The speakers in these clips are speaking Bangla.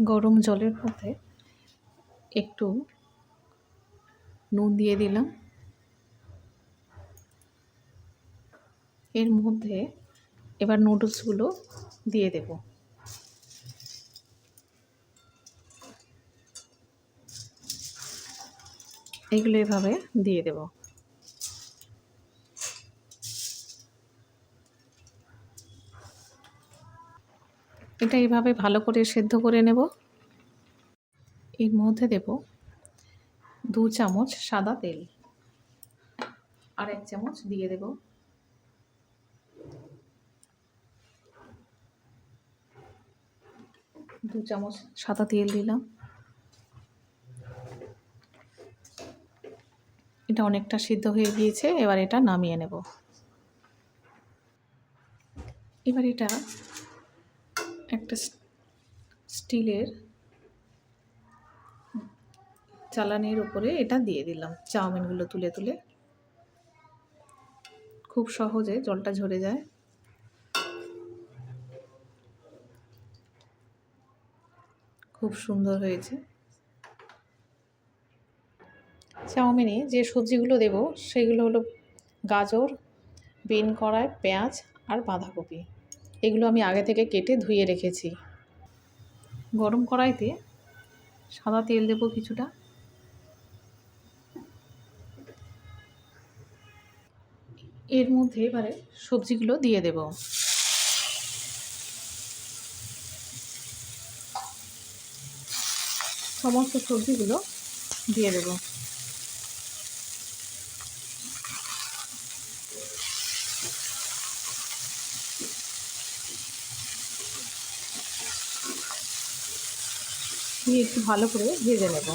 গরম জলের মধ্যে একটু নুন দিয়ে দিলাম। এর মধ্যে এবার নুডলসগুলো দিয়ে দেব। এগুলো এভাবে দিয়ে দেব। এটা এইভাবে ভালো করে সেদ্ধ করে নেব। এর মধ্যে দেব দু চামচ সাদা তেল। আর এক চামচ দিয়ে দেব দু চামচ সাদা তেল দিলাম। এটা অনেকটা সিদ্ধ হয়ে গিয়েছে, এবার এটা নামিয়ে নেব। এবার এটা একটা স্টিলের চালানির উপরে এটা দিয়ে দিলাম, চাউমিনগুলো তুলে তুলে। খুব সহজে জলটা ঝরে যায়। খুব সুন্দর হয়েছে। চাউমিনে যে সবজিগুলো দেব, সেগুলো হলো গাজর, বিন কড়াই, পেঁয়াজ আর বাঁধাকপি। এগুলো আমি আগে থেকে কেটে ধুয়ে রেখেছি। গরম কড়াইতে সাদা তেল দেবো কিছুটা। এর মধ্যে এবারে সবজিগুলো দিয়ে দেব। সমস্ত সবজিগুলো দিয়ে দেব। দিয়ে একটু ভালো করে ভেজে নেব।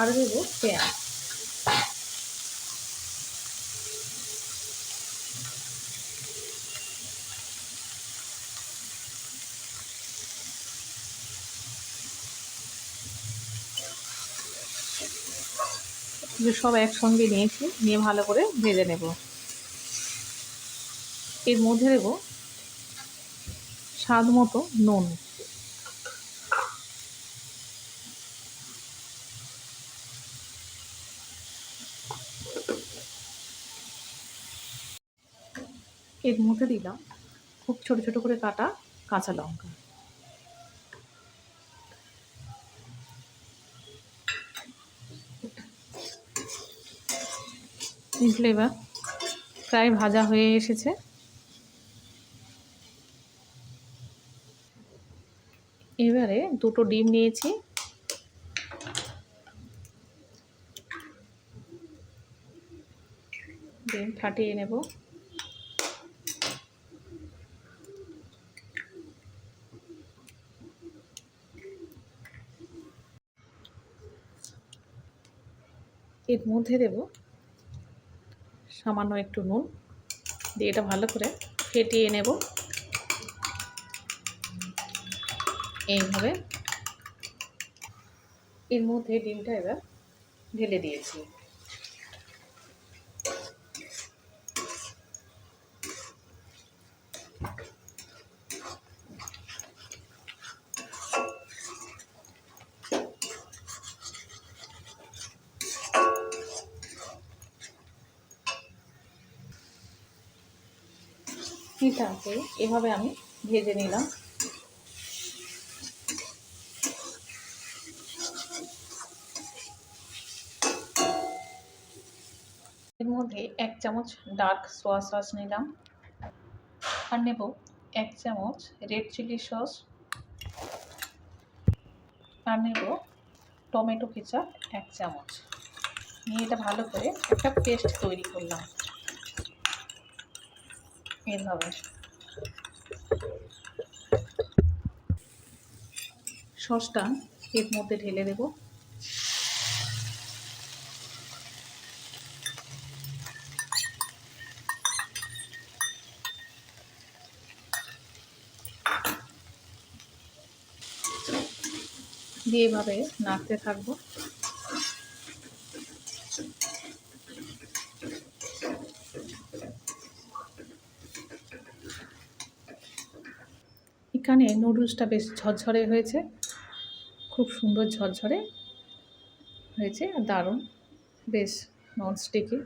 আর দেব পেঁয়াজ। সব একসঙ্গে নিয়েছি, নিয়ে ভালো করে ভেজে নেব। এর মধ্যে দেব স্বাদ মতো নুন। এর মধ্যে দিলাম খুব ছোট ছোট করে কাটা কাঁচা লঙ্কা। এবার প্রায় ভাজা হয়ে এসেছে। এবারে দুটো ডিম নিয়েছি। ডিম ফাটিয়ে নেব। এর মধ্যে দেব সামান্য একটু নুন। দিয়ে এটা ভালো করে ফেটিয়ে নেব। এইভাবে। এর মধ্যে ডিমটা এবার ঢেলে দিয়েছি। এটাকে এভাবে আমি ভেজে নিলাম। এর মধ্যে এক চামচ ডার্ক সোয়া সস নিলাম আর নেব এক চামচ রেড চিলি সস আর নেব টমেটো কেচাপ এক চামচ। নিয়ে এটা ভালো করে একটা পেস্ট তৈরি করলাম। এভাবে। সসটা এর মধ্যে ঢেলে দেব। দিয়ে এভাবে নাড়তে থাকব। এখানে নুডলসটা বেশ ঝরঝরে হয়েছে। খুব সুন্দর ঝরঝরে হয়েছে, আর দারুণ। বেশ ননস্টিকি।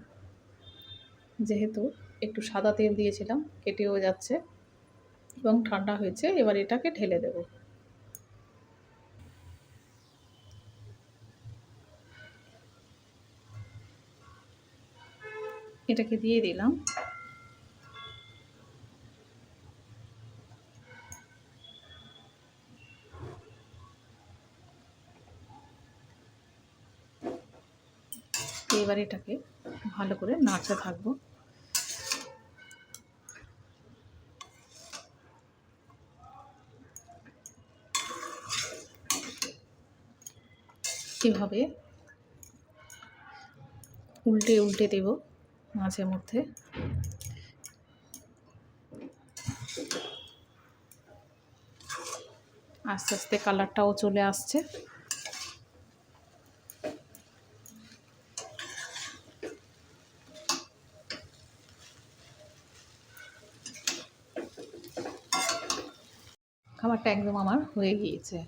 যেহেতু একটু সাদা তেল দিয়েছিলাম, কেটেও যাচ্ছে এবং ঠান্ডা হয়েছে, এবার এটাকে ঢেলে দেবো। এটাকে দিয়ে দিলাম। এবার এটাকে ভালো করে নাড়তে থাকব। এভাবে উল্টে উল্টে দেব। মাঝে মধ্যে। আস্তে আস্তে কালারটাও চলে আসছে। খাবারটা একদম আমার হয়ে গিয়েছে।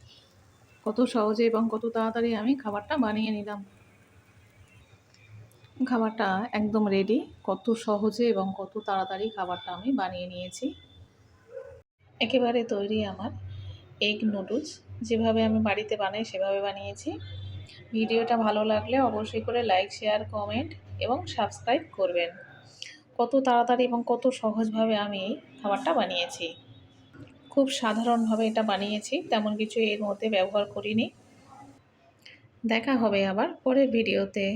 কত সহজে এবং কত তাড়াতাড়ি আমি খাবারটা বানিয়ে নিলাম। খাবারটা একদম রেডি কত সহজে এবং কত তাড়াতাড়ি খাবারটা আমি বানিয়ে নিয়েছি। একেবারে তৈরি আমার এগ নুডলস যেভাবে আমি বাড়িতে বানাই, সেভাবে বানিয়েছি। ভিডিওটা ভালো লাগলে অবশ্যই করে লাইক শেয়ার কমেন্ট এবং সাবস্ক্রাইব করবেন। কত তাড়াতাড়ি এবং কত সহজভাবে আমি খাবারটা বানিয়েছি। খুব সাধারণভাবে এটা বানিয়েছি, তেমন কিছু এর মধ্যে ব্যবহার করিনি। দেখা হবে আবার পরের ভিডিওতে।